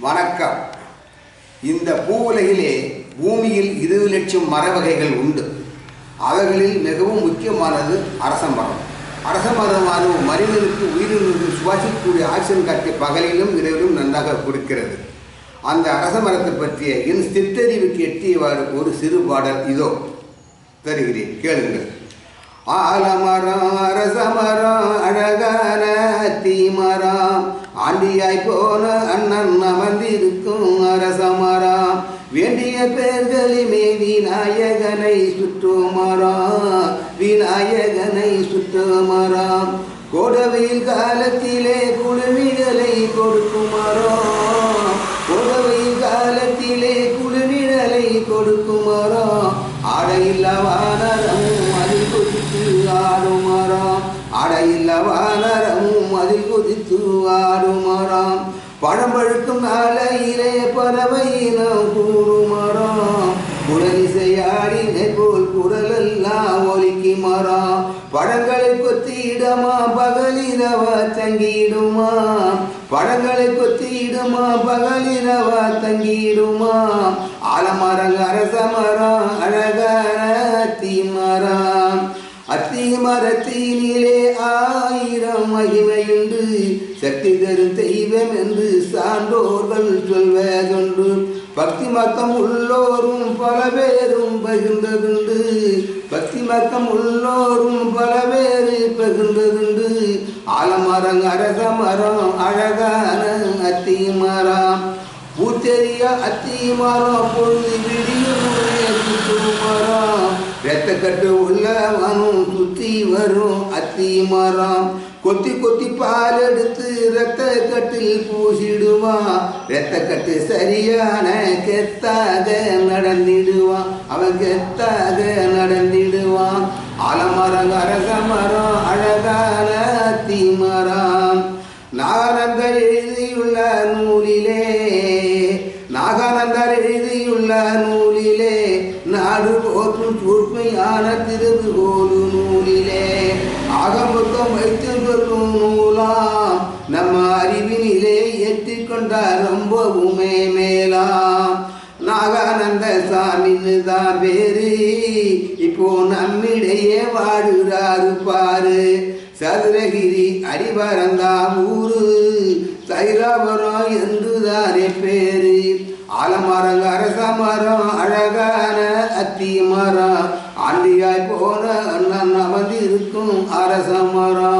வணக்கம். இந்த பூவுலகிலே பூமியில் இருபது லட்சம் மர வகைகள் உண்டு. அவர்களில் மிகவும் முக்கியமானது அரச மரம். அரச மரமானது மனிதனுக்கு உயிரினுக்கு சுவாசிக்கக்கூடிய ஆக்சிஜன் காற்றை பகலிலும் இரவிலும் நன்றாக கொடுக்கிறது. அந்த அரச மரத்தை பற்றிய என் சித்தறிவுக்கு எட்டியவாறு ஒரு சிறு பாடல் இதோ தருகிறேன். கேளுங்கள். ஆலமரம் அரசமரம் அழகான தீமரம். ஆண்டியாய் போன அண்ணன் அமர்ந்திருக்கும் அரசமரம். வேண்டிய பேர்களுமே விநாயகனை சுற்றுமரம் விநாயகனை சுற்றுமரம் கோடவையில் காலத்திலே குழுமிகளை கொடுக்குமரம் கோடவையில் காலத்திலே குழுமிகளை கொடுக்குமரம் ஆடையில்லவா வானரமும் அதில் கொதித்து ஆடும் மரம் ஆடையில்ல வானரமும் அதில் குதித்து ஆடுமாறாம். பழம்பழுக்கும் அலையிலே பறவையினம் நாளையிலே பறவை போல் குரலெல்லாம் ஒலிக்கு மரம் பழங்களை கொத்தியிடமா பகலிரவ தங்கிடுமா பழங்களை கொத்தியிடுமா பகலிரவ தங்கிடுமா ஆலமரம் அரச மரத்தினிலே ஆயிரம் மகிமையுண்டு சக்தி தரும் தெய்வம் என்று சான்றோர்கள் சொல்வதுண்டு. பக்தி மக்கம் உள்ளோரும் பல பேரும் பகிர்ந்ததுண்டு. பக்தி மக்கம் உள்ளோரும் பல பேரு பகிர்ந்ததுண்டு. ஆலமரம் அரச மரம் அழகான அத்தி மரம் பூத்தெரிய அத்தி மரம் பொழுது விடியும் ரத்தக்கட்டு உள்ளவனும் சுத்தி வரும் அத்தி மரம். கொத்தி கொத்தி பால் எடுத்து ரத்த கட்டில் பூசிடுவான் ரத்த கட்டு சரியான கெத்தாக நடந்திடுவான் அவன் கெத்தாக நடந்திடுவான். ஆலமரம் அரச மரம் அழகான அத்தி மரம். நாடு போற்றும் சூழ்மையான திருவுகோடு நூலிலே. ஆகமொத்தம் வைத்து நூலாம். நம்ம அறிவினிலே ஏற்றிக்கொண்டார் ரொம்பவுமே மேலாம். நாகானந்த சாமின்னு தான் பேரு. இப்போ நம்மிடையே வாடுறாரு பாரு. சதுரகிரி அடிவரந்தா ஊரு. சைராபுரம் என்றுதானே பேரு. ஆலமரம் அரச மரம் அழகான அத்தி மரம். ஆண்டியாய் போன அண்ணன் அமர்ந்திருக்கும் அரச மரம்.